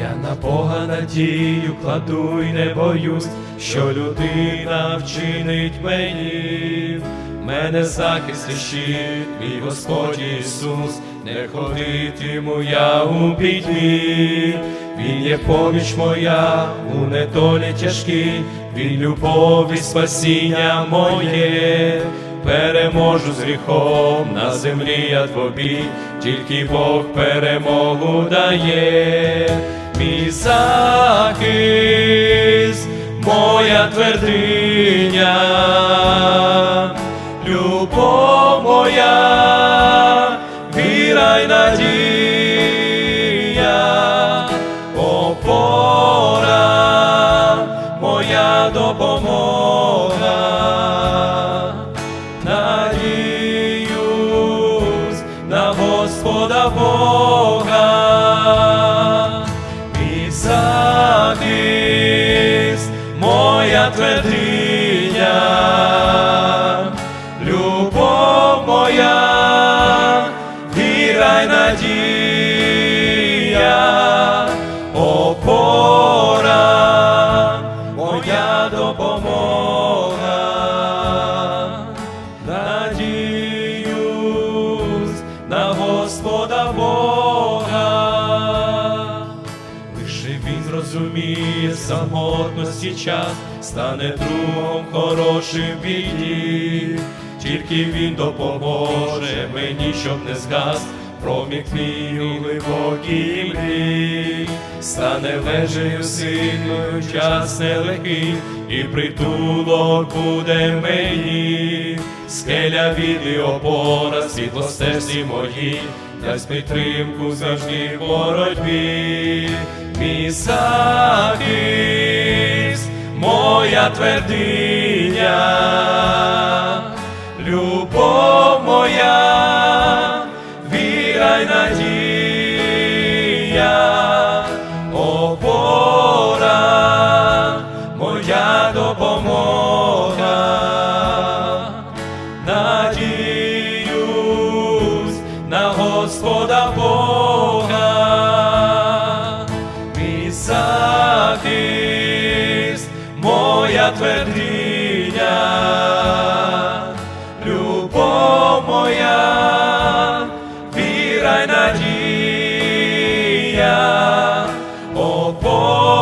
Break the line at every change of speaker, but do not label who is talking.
Я на Бога надію кладу й не боюсь, що людина вчинить мені. Мене захист і щит, мій Господь Ісус, не ходитиму я у пітьмі. Він є поміч моя у недолі тяжкій, він любов і спасіння моє. Переможу з гріхом на землі я тобі, тільки Бог перемогу дає, захист, моя твердиня, любов моя, віра й надія, опора, моя допомога. Надіюсь на Господа Бога, моя зрозуміє самотності час, стане другом хорошим в біді, тільки він допоможе мені, щоб не згас. Промік мій у глибокій млі, стане вежею сильною, час нелегкий, і притулок буде мені, скеля і опора, світло мої, дасть підтримку завжди в боротьбі, мій захист, моя твердиня, Господа Бога, мій захист, моя твердиня, любов моя, віра й надія, опора,